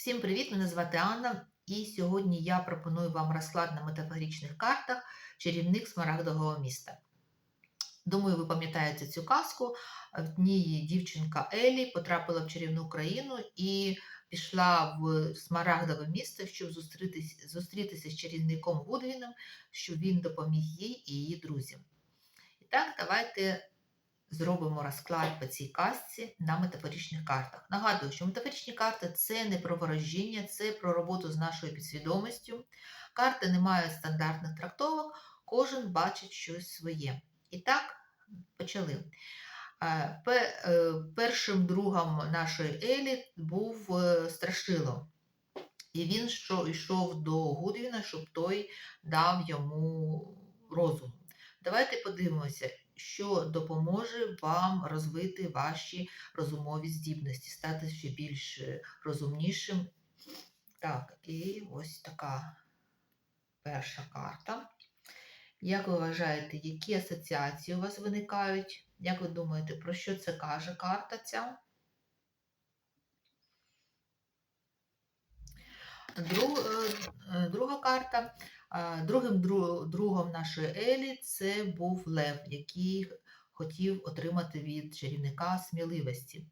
Всім привіт! Мене звати Анна, і сьогодні я пропоную вам розклад на метафоричних картах чарівник Смарагдового міста. Думаю, ви пам'ятаєте цю казку. В ній дівчинка Елі потрапила в чарівну країну і пішла в Смарагдове місто, щоб зустрітися, зустрітися з чарівником Гудвіном, щоб він допоміг їй і її друзям. І так, давайте зробимо розклад по цій казці на метафоричних картах. Нагадую, що метафоричні карти це не про ворожіння, це про роботу з нашою підсвідомістю. Карти не мають стандартних трактовок, кожен бачить щось своє. І так, почали. Е, е, Першим другом нашої Елі був е, Страшило. І він що, йшов до Гудвіна, щоб той дав йому розум. Давайте подивимося, що допоможе вам розвити ваші розумові здібності, стати ще більш е, розумнішим. Так, і ось така перша карта. Як ви вважаєте, які асоціації у вас виникають? Як ви думаєте, про що це каже карта ця? Друг, е, е, друга карта. Е, Другим другом нашої Елі це був Лев, який хотів отримати від чарівника сміливості,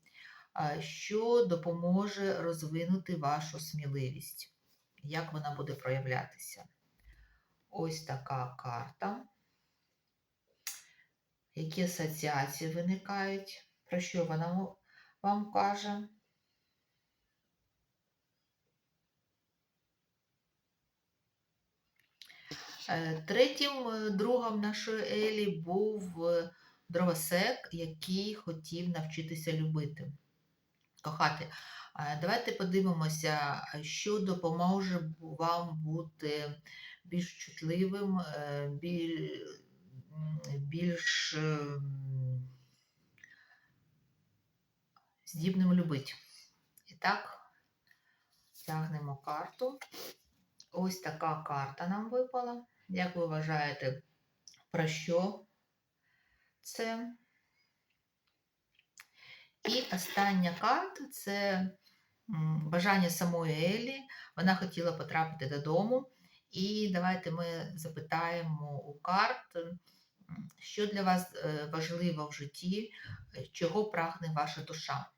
е, що допоможе розвинути вашу сміливість. Як вона буде проявлятися? Ось така карта. Які асоціації виникають? Про що вона вам каже? Третім е, другом нашої Елі був е, дровосек, який хотів навчитися любити, кохати. Е, Давайте подивимося, е, що допоможе вам бути більш чутливим, е, більш здібним любити. І так, тягнемо карту. Ось така карта нам випала. Як ви вважаєте, про що це? І остання карта це бажання самої Елі. Вона хотіла потрапити додому. І давайте ми запитаємо у карт, що для вас е, важливо в житті, чого прагне ваша душа.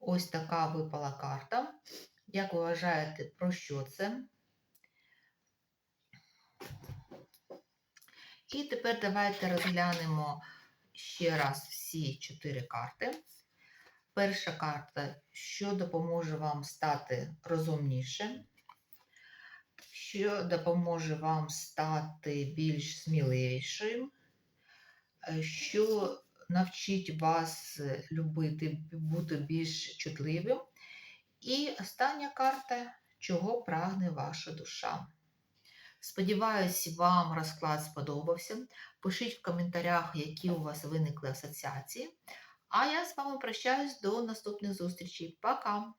Ось така випала карта. Як ви вважаєте, про що це? І тепер давайте розглянемо ще раз всі чотири карти. Перша карта, що допоможе вам стати розумнішим, що допоможе вам стати більш сміливішим, е, що навчить вас любити, бути більш чутливим. І остання карта, чого прагне ваша душа. Сподіваюсь, вам розклад сподобався. Пишіть в коментарях, які у вас виникли асоціації. А я з вами прощаюсь до наступних зустрічей. Пока!